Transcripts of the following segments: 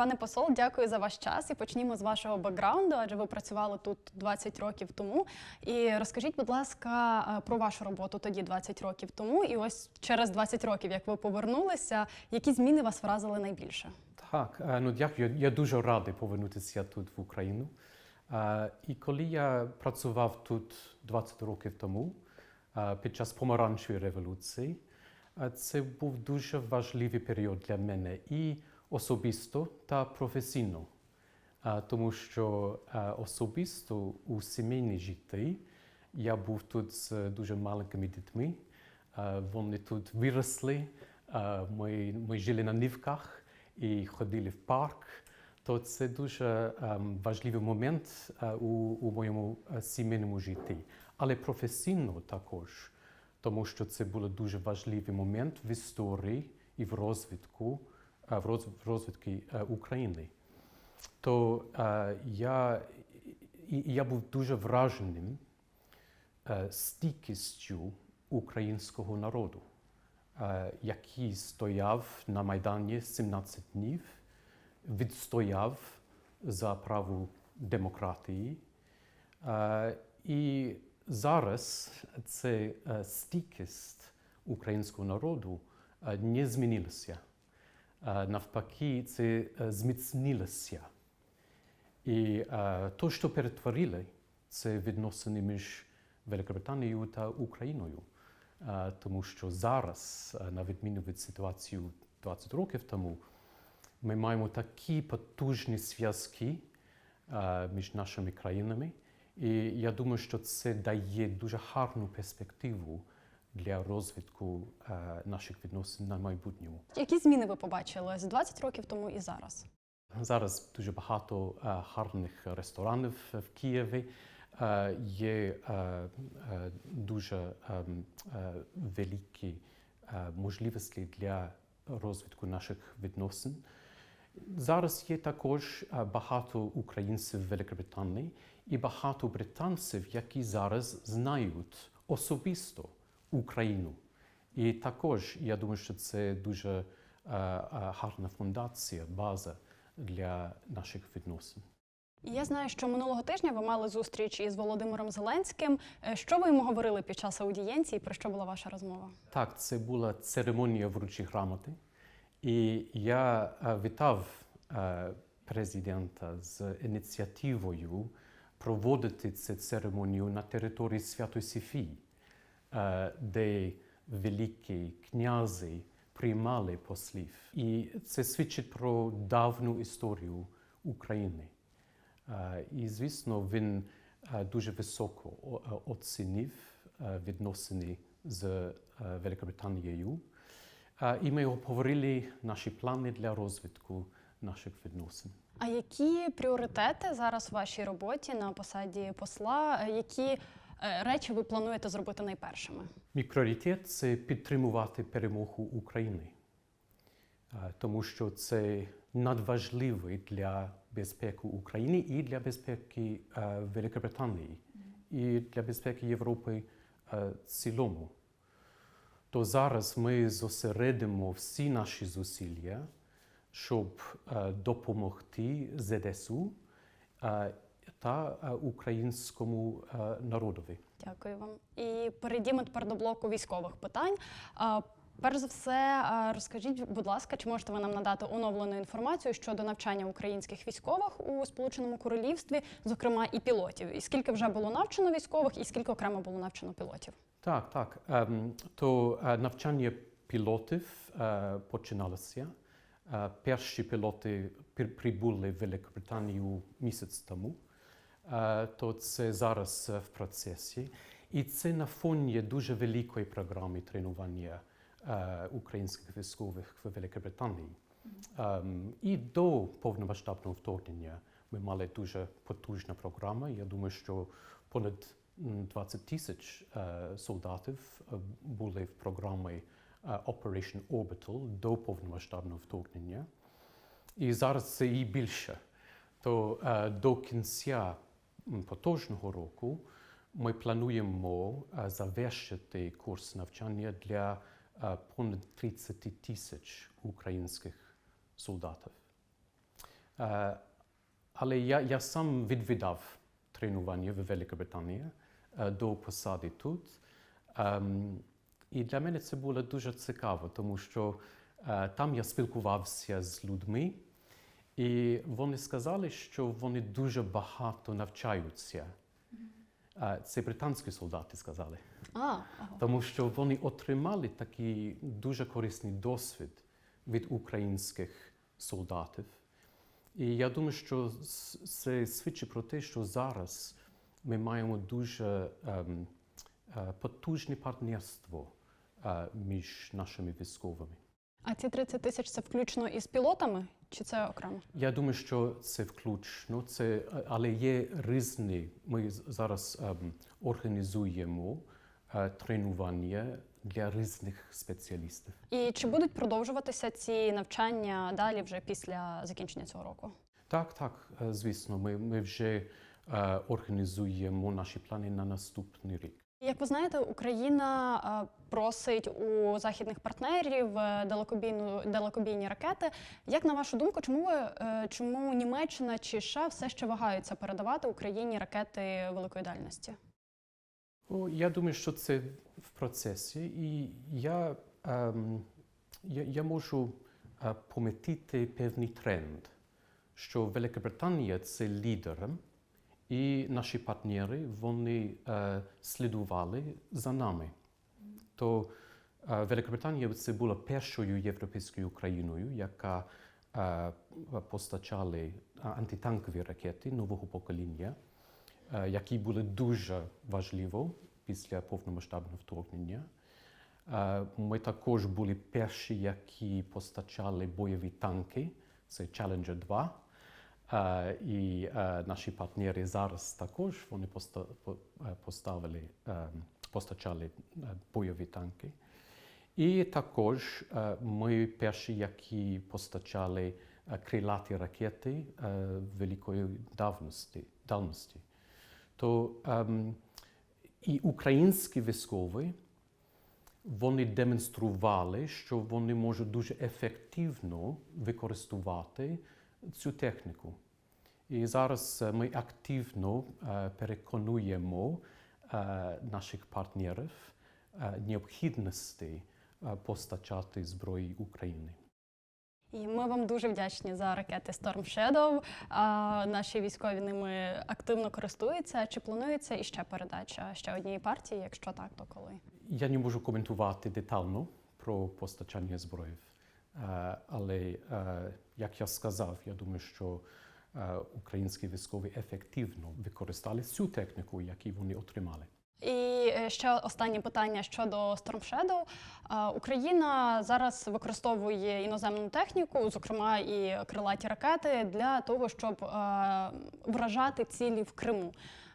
Пане посол, дякую за ваш час і почнімо з вашого бекграунду, адже ви працювали тут 20 років тому. І розкажіть, будь ласка, е, про вашу роботу тоді 20 років тому. І ось через 20 років, як ви повернулися, які зміни вас вразили найбільше? Так, е, ну дякую. Я дуже радий повернутися тут в Україну. Е, І коли я працював тут 20 років тому, під час помаранчевої революції, це був дуже важливий період для мене і особисто та професійно. Тому що особисто у сімейній житті я був тут з дуже маленькими дітьми. Вони тут виросли, ми, ми жили на нивках і ходили в парк. То це дуже важливий момент у, у моєму сімейному житті. Але професійно також, тому що це був дуже важливий момент в історії і в розвитку, в роз- розвитку е, України. То е, я, я був дуже враженим е, стійкістю українського народу, е, який стояв на Майдані 17 днів, відстояв за право демократії. Е, І зараз ця е, стійкість українського народу е, не змінилася. Навпаки, це е, зміцнилося. І е, то, що перетворили, це відносини між Великобританією та Україною. Тому що зараз, е, на відміну від ситуації 20 років тому, ми маємо такі потужні зв'язки е, між нашими країнами. І я думаю, що це дає дуже гарну перспективу для розвитку е, наших відносин на майбутньому. Які зміни ви побачили з 20 років тому і зараз? Зараз дуже багато е, гарних ресторанів в Києві. Е, Є е, е, дуже ем, е, великі е, можливості для розвитку наших відносин. Зараз є також багато українців в Великобританії і багато британців, які зараз знають особисто Україну. І також я думаю, що це дуже е, е, гарна фундація, база для наших відносин. Я знаю, що минулого тижня ви мали зустріч із Володимиром Зеленським. Е, Що ви йому говорили під час аудієнції? Про що була ваша розмова? Так, це була церемонія вручі грамоти. І я вітав президента з ініціативою проводити цю церемонію на території Святої Софії, е, де великі князи приймали послів. І це свідчить про давну історію України. Е, І, звісно, він е, дуже високо е, оцінив е, відносини з е, Великобританією. Е, І ми обговорили наші плани для розвитку наших відносин. А які пріоритети зараз в вашій роботі на посаді посла? Е, Які е, речі ви плануєте зробити найпершими? Мій пріоритет це підтримувати перемогу України, Е, тому що це надважливо для безпеки України і для безпеки е, Великобританії, і для безпеки Європи е, в цілому. То зараз ми зосередимо всі наші зусилля, щоб е, допомогти ЗДСУ е, та е, українському е, народові. Дякую вам. І перейдімо тепер до блоку військових питань. Перш за все, розкажіть, будь ласка, чи можете ви нам надати оновлену інформацію щодо навчання українських військових у Сполученому Королівстві, зокрема і пілотів? І скільки вже було навчено військових, і скільки окремо було навчено пілотів? Так, так. Ем, то е, навчання пілотів е, починалося. Е, перші пілоти при- прибули в Великобританію місяць тому. Е, то це зараз е, в процесі. І це на фоні дуже великої програми тренування е, українських військових в Великобританії. Ем, і до повномасштабного вторгнення ми мали дуже потужна програма. Я думаю, що понад м, 20 тисяч солдатів були в програмі Operation Orbital до повномасштабного вторгнення. І зараз це і більше. То до кінця поточного року ми плануємо е, завершити курс навчання для е, понад 30 тисяч українських солдатів. Е, Але я, я сам відвідав тренування в Великій Британії е, до посади тут. Ем, І для мене це було дуже цікаво, тому що там я спілкувався з людьми, і вони сказали, що вони дуже багато навчаються. Це британські солдати сказали. А, ага. Тому що вони отримали такий дуже корисний досвід від українських солдатів. І я думаю, що це свідчить про те, що зараз ми маємо дуже ем, е, потужне партнерство е, між нашими військовими. А ці 30 тисяч це включно із пілотами, чи це окремо? Я думаю, що це включно, це, але є різні. Ми зараз ем, організуємо е, тренування для різних спеціалістів. І чи будуть продовжуватися ці навчання далі вже після закінчення цього року? Так, так, е, звісно, ми, ми вже е, організуємо наші плани на наступний рік. Як ви знаєте, Україна е, просить у західних партнерів е, далекобійну далекобійні ракети. Як на вашу думку, чому ви е, чому Німеччина чи США все ще вагаються передавати Україні ракети великої дальності? О, я думаю, що це в процесі, і я, ем, я, я можу помітити певний тренд, що Велика Британія це лідером, і наші партнери вони е, слідували за нами. То е, Велика Британія це була першою європейською країною, яка е, постачали е, антитанкові ракети нового покоління е, які були дуже важливо після повномасштабного вторгнення. Е, Ми також були перші, які постачали бойові танки, це Challenger 2. І е, наші партнери зараз також вони е, поставили, е, постачали бойові танки. І також ми перші, які постачали крилаті ракети великої давності. давності. То ем, і українські військові вони демонстрували, що вони можуть дуже ефективно використовувати цю техніку. І зараз е, ми активно е, переконуємо е, наших партнерів необхідності постачати зброї України. І ми вам дуже вдячні за ракети Storm Shadow. А, наші військові ними активно користуються. Чи планується іще передача ще однієї партії? Якщо так, то коли? Я не можу коментувати детально про постачання зброї, але як я сказав, я думаю, що е, українські військові ефективно використали цю техніку, яку вони отримали. І е, ще останнє питання щодо Storm Shadow. Е, Україна зараз використовує іноземну техніку, зокрема і крилаті ракети, для того, щоб вражати цілі в Криму.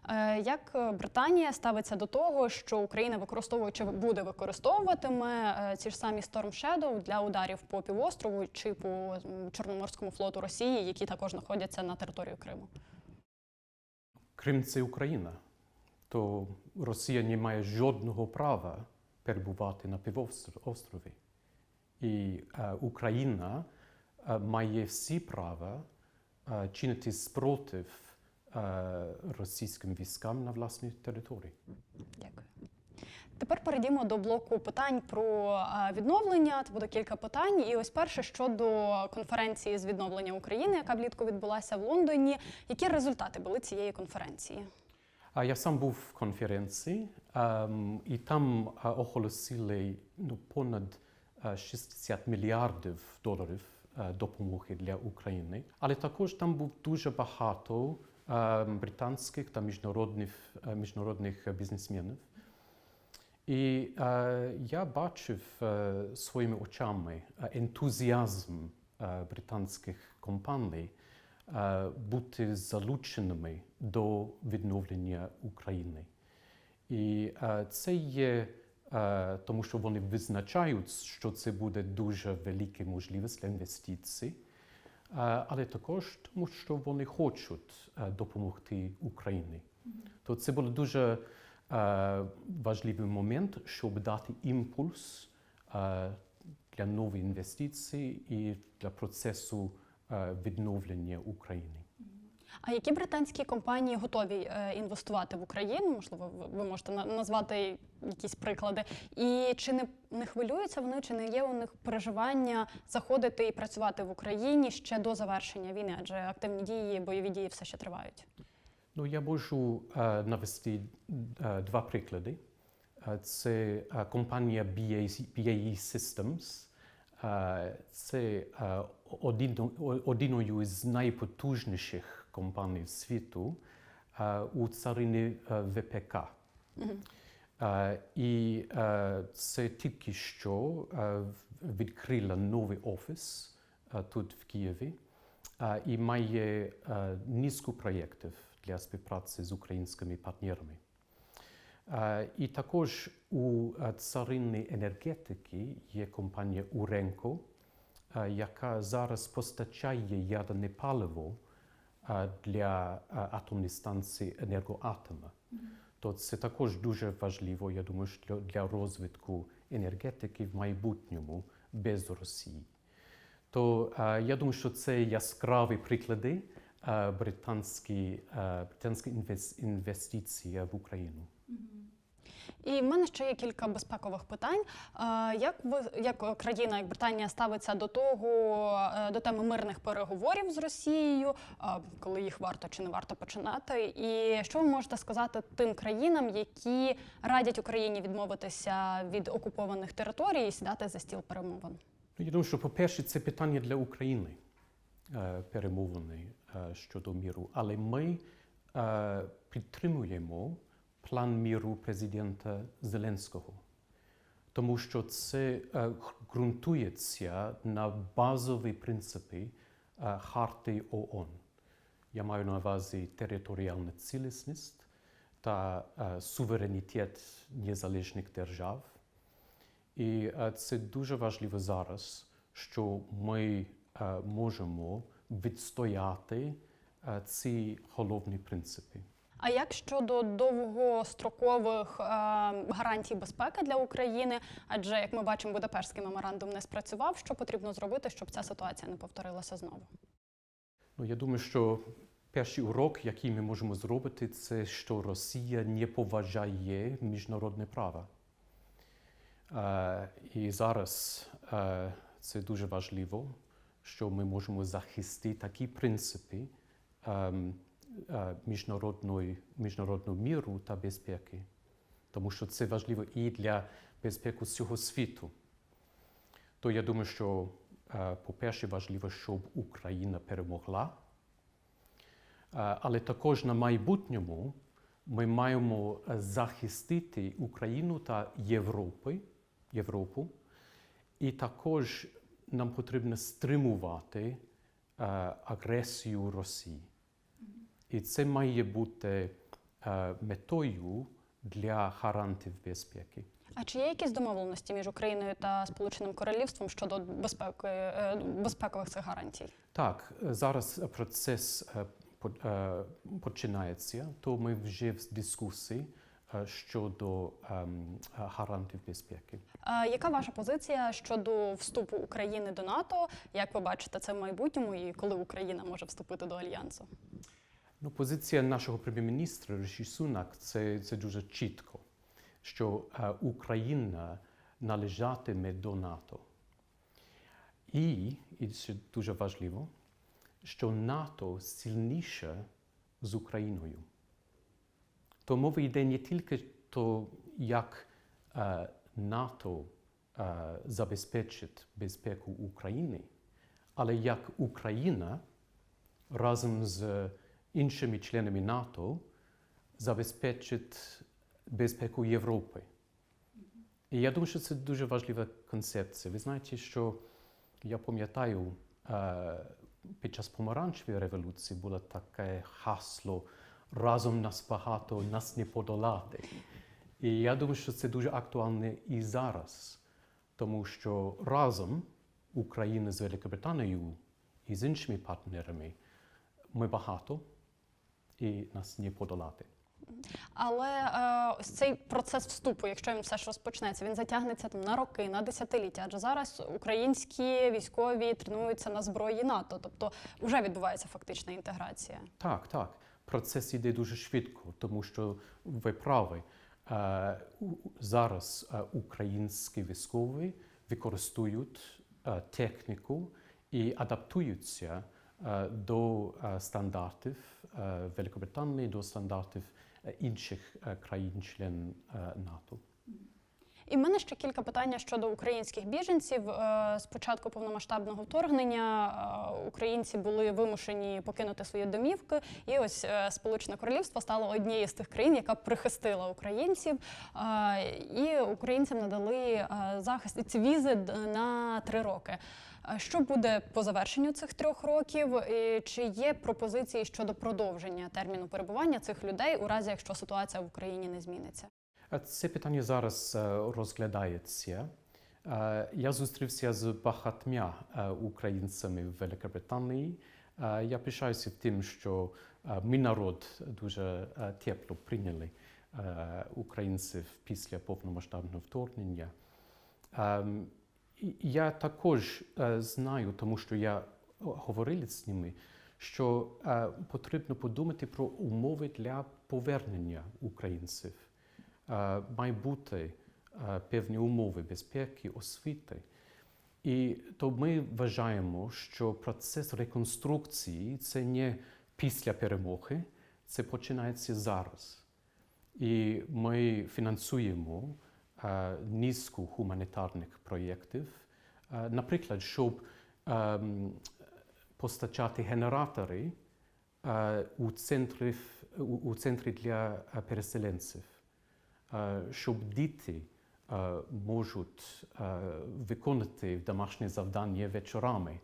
Е, Як Британія ставиться до того, що Україна використовує чи буде використовуватиме е, ці ж самі Storm Shadow для ударів по півострову чи по Чорноморському флоту Росії, які також знаходяться на території Криму? Крим це Україна, то Росія не має жодного права перебувати на півострові. І е, Україна е, має всі права е, чинити спротив російським військам на власній території. Дякую. Тепер перейдімо до блоку питань про відновлення. Це буде кілька питань. І ось перше щодо конференції з відновлення України, яка влітку відбулася в Лондоні. Які результати були цієї конференції? Я сам був в конференції, ем, і там е, оголосили ну, понад е, 60 мільярдів доларів е, допомоги для України. Але також там був дуже багато британських та міжнародних, міжнародних бізнесменів. І я бачив своїми очами ентузіазм британських компаній бути залученими до відновлення України. І це є тому, що вони визначають, що це буде дуже велика можливість для інвестицій, але також тому, що вони хочуть е, допомогти Україні. То це був дуже е, важливий момент, щоб дати імпульс е, для нових інвестицій і для процесу е, відновлення України. А які британські компанії готові е, інвестувати в Україну? Можливо, ви- можете на- назвати якісь приклади. І чи не, не хвилюються вони, чи не є у них переживання заходити і працювати в Україні ще до завершення війни? Адже активні дії, бойові дії все ще тривають. Ну, я можу е, навести е, два приклади. Це компанія BAE, Systems. Це е, один, з найпотужніших компаній світу е, у царині е, ВПК. Е, І це тільки що відкрила новий офіс тут в Києві і має низку проєктів для співпраці з українськими партнерами. Е, І також у царині енергетики є компанія Уренко, е, яка зараз постачає ядерне паливо для атомної станції енергоатома. То це також дуже важливо, я думаю, що для розвитку енергетики в майбутньому без Росії. То я думаю, що це яскраві приклади британської британські, британські інвестиції в Україну. І в мене ще є кілька безпекових питань. Е, Як ви як країна, як Британія ставиться до того е, до теми мирних переговорів з Росією, е, коли їх варто чи не варто починати? І що ви можете сказати тим країнам, які радять Україні відмовитися від окупованих територій і сідати за стіл перемовин? Ну, я думаю, що, по-перше, це питання для України перемовини щодо міру. Але ми підтримуємо план міру президента Зеленського, тому що це е, ґрунтується на базові принципи е, Харти ООН. Я маю на увазі територіальну цілісність та е, суверенітет незалежних держав. І це дуже важливо зараз, що ми можемо відстояти ці головні принципи. А як щодо довгострокових е, гарантій безпеки для України? Адже як ми бачимо, Будапештський меморандум не спрацював. Що потрібно зробити, щоб ця ситуація не повторилася знову? Ну, я думаю, що перший урок, який ми можемо зробити, це що Росія не поважає міжнародне право. Е, і зараз е, це дуже важливо, що ми можемо захистити такі принципи е, міжнародної, міжнародного міру та безпеки. Тому що це важливо і для безпеки всього світу. То я думаю, що, е, по-перше, важливо, щоб Україна перемогла. Е, Але також на майбутньому ми маємо е, захистити Україну та Європи, Європу. І також нам потрібно стримувати е, агресію Росії. І це має бути е, метою для гарантів безпеки. А чи є якісь домовленості між Україною та Сполученим Королівством щодо безпеки е, безпекових цих гарантій? Так, е, зараз процес починається, то ми вже в дискусії щодо ем, гарантів безпеки. А яка ваша позиція щодо вступу України до НАТО? Як ви бачите це в майбутньому, і коли Україна може вступити до альянсу? Ну, позиція нашого прем'єр-міністра Риші Сунак це, це дуже чітко, що е, Україна належатиме до НАТО. І, і це дуже важливо, що НАТО сильніше з Україною. То мова йде не тільки то, як е, НАТО е, забезпечить безпеку України, але як Україна разом з іншими членами НАТО забезпечить безпеку Європи. І я думаю, що це дуже важлива концепція. Ви знаєте, що я пам'ятаю, е, під час помаранчевої революції було таке хасло разом нас багато, нас не подолати. І я думаю, що це дуже актуальне і зараз, тому що разом Україна з Великобританією і з іншими партнерами ми багато і нас не подолати. Але е, ось цей процес вступу, якщо він все ж розпочнеться, він затягнеться там на роки, на десятиліття. Адже зараз українські військові тренуються на зброї НАТО, тобто вже відбувається фактична інтеграція. Так, так. Процес іде дуже швидко, тому що ви праві. Е, Зараз е, українські військові використовують е, техніку і адаптуються до стандартів Великобританії, до стандартів інших країн-член НАТО. І в мене ще кілька питань щодо українських біженців. Е, З початку повномасштабного вторгнення е, українці були вимушені покинути свої домівки, і ось е, Сполучене Королівство стало однією з тих країн, яка прихистила українців. Е, І українцям надали е, захист ці візи на три роки. Е, Що буде по завершенню цих трьох років? І Чи є пропозиції щодо продовження терміну перебування цих людей у разі, якщо ситуація в Україні не зміниться? Це питання зараз е, розглядається. Е, Я зустрівся з багатьма е, українцями в Великобританії. Я пишаюся тим, що мій народ дуже тепло прийняли українців після повномасштабного вторгнення. Ем, Я також знаю, тому що я говорив з ними, що потрібно подумати про умови для повернення українців. Е, Має бути е, певні умови безпеки, освіти. І то ми вважаємо, що процес реконструкції це не після перемоги, це починається зараз. І ми фінансуємо е, низку гуманітарних проєктів, наприклад, щоб ем, постачати генератори у, центрі, для переселенців, щоб діти е, можуть е, виконати домашнє завдання вечорами.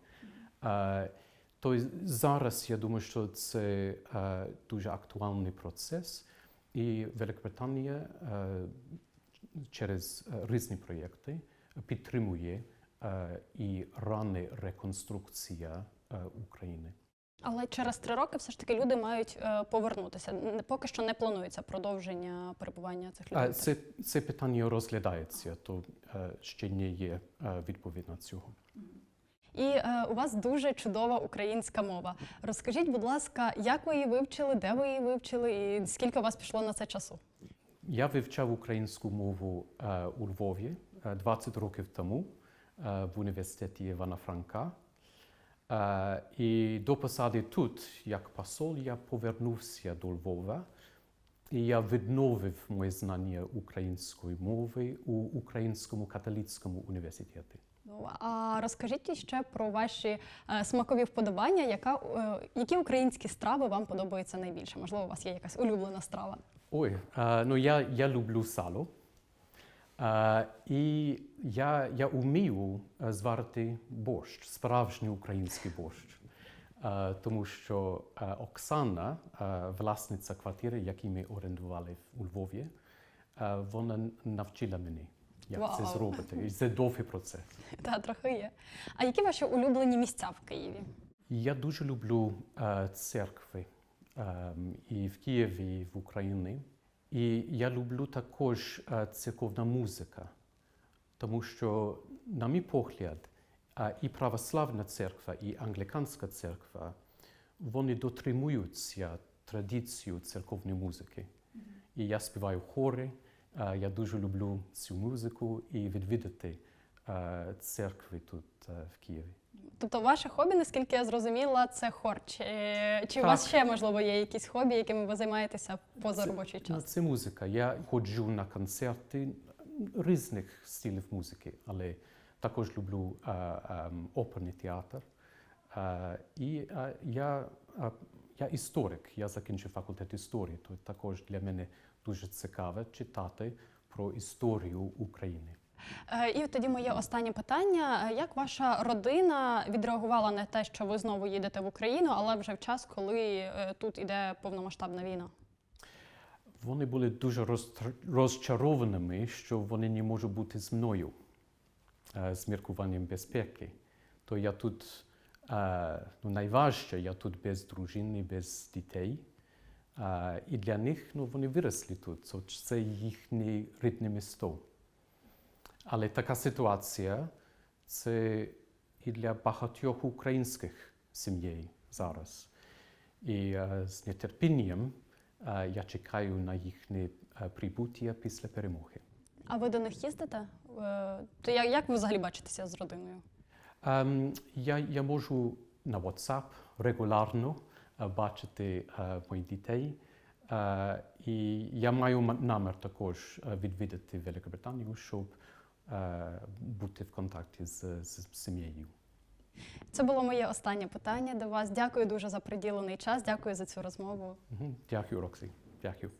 Е, то зараз я думаю, що це е, дуже актуальний процес, і Великобританія е, через е, різні проєкти підтримує е, і рана реконструкція е, України. Але через три роки все ж таки люди мають е, повернутися. Поки що не планується продовження перебування цих людей. Це, це питання розглядається, то е, ще не є е, відповідь на цього. І е, у вас дуже чудова українська мова. Розкажіть, будь ласка, як ви її вивчили, де ви її вивчили, і скільки у вас пішло на це часу? Я вивчав українську мову е, у Львові е, 20 років тому е, в університеті Івана Франка. Е, і до посади тут, як посол, я повернувся до Львова. І я відновив моє знання української мови у Українському католицькому університеті. Ну, а розкажіть ще про ваші е, смакові вподобання, яка, е, які українські страви вам подобаються найбільше? Можливо, у вас є якась улюблена страва? Ой, ну я, я люблю сало. І я, я вмію е, зварити борщ, справжній український борщ. Е, тому що е, Оксана, власниця квартири, яку ми орендували у Львові, вона навчила мене, як це зробити. І це довгий процес. Та трохи є. А які ваші улюблені місця в Києві? Я дуже люблю е, церкви ем, і в Києві, і в Україні. І я люблю також е, церковна музика, тому що, на мій погляд, е, і православна церква, і англіканська церква вони дотримуються традицію церковної музики. І я співаю в хорі, е, я дуже люблю цю музику і відвідати церкви тут в Києві. Тобто, ваше хобі, наскільки я зрозуміла, це хор. Чи, чи у вас ще можливо є якісь хобі, якими ви займаєтеся поза Це- робочий Ну, час? це музика. Я ходжу на концерти різних стилів музики, але також люблю е, ем, оперний театр. Е, і е, я, е, я історик, я закінчив факультет історії, то також для мене дуже цікаво читати про історію України. Е, І тоді моє останнє питання: Е, як ваша родина відреагувала на те, що ви знову їдете в Україну, але вже в час, коли е, тут іде повномасштабна війна? Вони були дуже розчарованими, що вони не можуть бути зі мною з міркуванням безпеки. То я тут ну, найважче, я тут без дружини, без дітей. І для них ну, вони виросли тут, це їхнє рідне місто. Але така ситуація це і для багатьох українських сімей зараз. І з нетерпінням я чекаю на їхнє прибуття після перемоги. А ви до них їздите? То як, як ви взагалі бачитеся з родиною? Я, я можу на WhatsApp регулярно бачити моїх дітей. І я маю намір також відвідати Великобританію, щоб бути в контакті з, з сім'єю. Це було моє останнє питання до вас. Дякую дуже за приділений час. Дякую за цю розмову. Дякую, Роксі. Дякую.